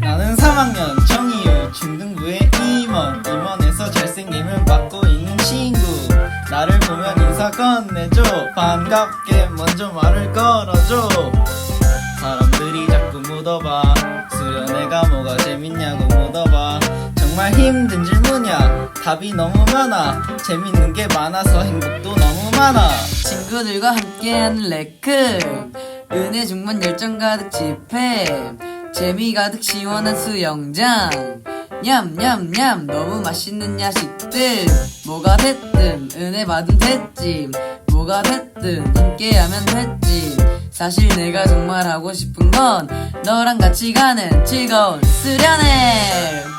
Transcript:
나는 3학년 정이유 중등부의 임원 임원에서 잘생김을 맡고 있는 친구. 나를 보면 인사 건네줘. 반갑게 먼저 말을 걸어줘. 사람들이 자꾸 묻어봐. 수련회가 뭐가 재밌냐고 묻어봐. 정말 힘든 질문이야 답이 너무 많아. 재밌는 게 많아서 행복도 너무 많아. 친구들과 함께하는 레크. 은혜 충만 열정 가득 집회 재미 가득 시원한 수영장. 냠냠냠. 너무 맛있는 야식들. 뭐가 됐든 은혜 받으면 됐지 뭐가 됐든 함께하면 됐지 사실 내가 정말 하고 싶은 건 너랑 같이 가는 즐거운 수련회